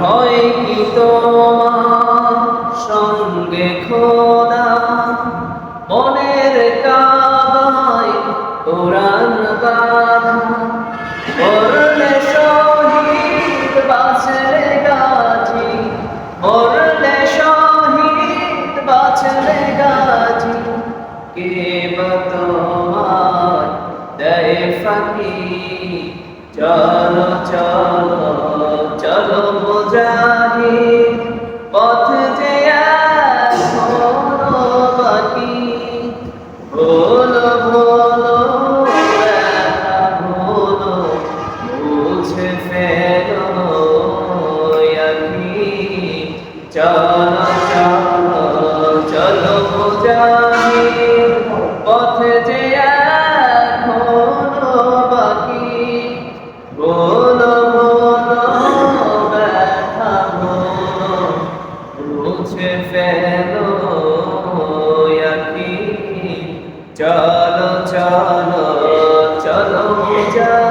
হয় কি খোদা? মনের কাবায় কোরআন গাধা করলে শহীদ বাঁচলে গাজী। মরলে শহীদ বাঁচলে গাজী। কে ফাঁকি? চলো চলো। চলো বোঝাহি পথ যে বাকি বলো ব্যথা বলো মুছে ফেলো চলো। মুছে ফেলো চলো চলো চলো যা